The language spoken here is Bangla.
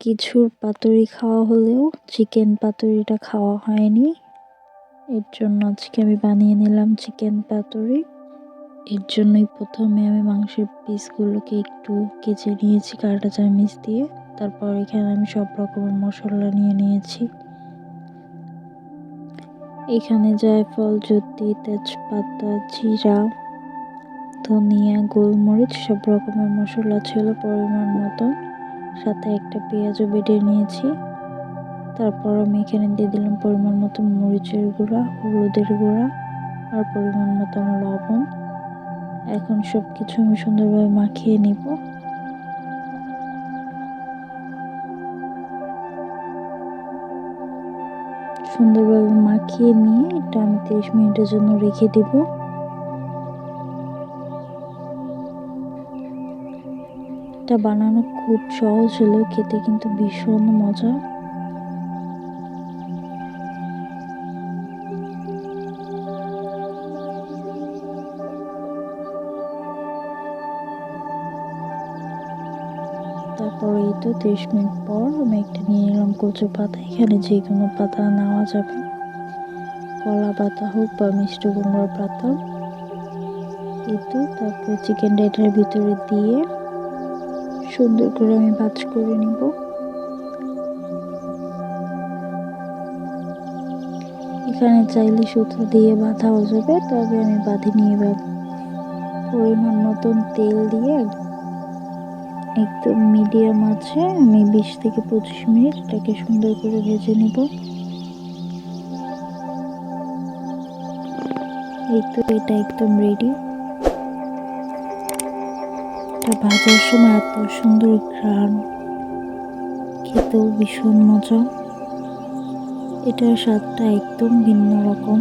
কিছুর পাতুরি খাওয়া হলেও চিকেন পাতুরিটা খাওয়া হয়নি। এর জন্য আজকে আমি বানিয়ে নিলাম চিকেন পাতুরি। এর জন্যই প্রথমে আমি মাংসের পিসগুলোকে একটু কেচে নিয়েছি কাঁটা চামিচ দিয়ে। তারপর এখানে আমি সব রকমের মশলা নিয়ে নিয়েছি। এখানে জায়ফল জ্যোতি তেজপাতা, জিরা, ধনিয়া, গোলমরিচ সব রকমের মশলা ছিল পরিমাণ মতো সাথে একটা পেঁয়াজও বেটে নিয়েছি। তারপর আমি এখানে দিয়ে দিলাম পরিমাণ মতো মরিচের গুঁড়া, হলুদের গুঁড়া আর পরিমাণ মতন লবণ। এখন সব কিছু আমি সুন্দরভাবে মাখিয়ে নিব। সুন্দরভাবে মাখিয়ে নিয়ে এটা আমি তিরিশ মিনিটের জন্য রেখে দিব। এটা বানানো খুব সহজ হলেও খেতে কিন্তু ভীষণ মজা। তারপরে এই তো তিরিশ মিনিট পর আমি একটা নিয়ে নিলাম কচু পাতা। এখানে যে কোনো পাতা নেওয়া যাবে। কলা পাতা হোক বা মিষ্টি কুমড়োর পাতা। এই তো তারপরে চিকেনটা এটার ভিতরে দিয়ে সুন্দর করে আমি ভাজ করে নিব। এখানে চাইলে সুতো দিয়ে বাঁধাও যাবে, তবে আমি বাঁধে নিয়ে যাব পরিমাণ মতন তেল দিয়ে একদম মিডিয়াম আছে, আমি বিশ থেকে পঁচিশ মিনিট এটাকে সুন্দর করে ভেজে নিব। এই তো এটা একদম রেডি এটা ভাজার সময় এত সুন্দর ঘ্রাণ খেতেও ভীষণ মজা। এটার স্বাদটা একদম ভিন্ন রকম।